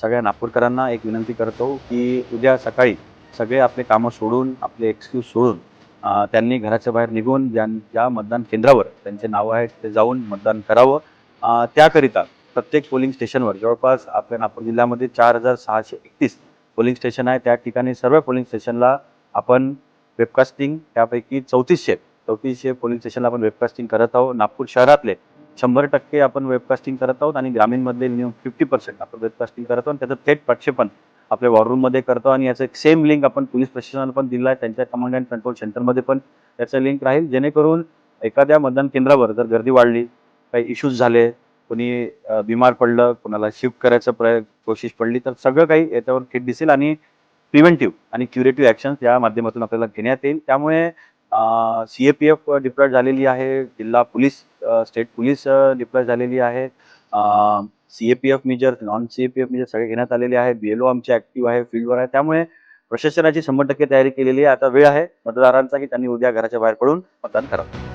सगळ्या नागपूरकरांना एक विनंती करतो की उद्या सकाळी सगळे आपले कामं सोडून आपले एक्सक्यूज सोडून त्यांनी घराच्या बाहेर निघून ज्या ज्या मतदान केंद्रावर त्यांचे नावं आहेत ते जाऊन मतदान करावं. त्याकरिता प्रत्येक पोलिंग स्टेशनवर जवळपास आपल्या नागपूर जिल्ह्यामध्ये चार हजार सहाशे एकतीस पोलिंग स्टेशन आहे. त्या ठिकाणी सर्व पोलिंग स्टेशनला आपण वेबकास्टिंग त्यापैकी चौतीसशे चौतीसशे पोलिंग स्टेशनला आपण वेबकास्टिंग करत आहोत. नागपूर शहरातले शंभर टक्के आपण वेबकास्टिंग करत आहोत आणि ग्रामीणमधले मिनिमम फिफ्टी पर्सेंट आपण वेबकास्टिंग करत आहोत त्याचं थेट प्रक्षेपण आपल्या वॉर रूममध्ये करतो आणि याचं एक सेम लिंक आपण पोलीस प्रशासनाला पण दिला आहे त्यांच्या कमांड अँड कंट्रोल सेंटरमध्ये पण त्याचं लिंक राहील. जेणेकरून एखाद्या मतदान केंद्रावर जर गर्दी वाढली काही इश्यूज झाले कोणी बिमार पडलं कोणाला शिफ्ट करायचं प्रय कोशिश पडली तर सगळं काही याच्यावर थेट दिसेल आणि प्रिव्हेंटिव्ह आणि क्युरेटिव्ह ॲक्शन्स या माध्यमातून आपल्याला घेण्यात येईल. त्यामुळे C A P F deploy झालेली आहे जिल्हा पोलीस स्टेट पोलीस डिप्लॉय झालेली आहे. C A P F major non C A P F major सगळे घेण्यात आलेले आहे. बी एल ओ आमचे ऍक्टिव्ह आहे फील्डवर आहे. त्यामुळे प्रशासनाची शंभर टक्के तयारी केलेली आहे. आता वेळ आहे. मतदारांचा की त्यांनी उद्या घराच्या बाहेर पडून मतदान करावं.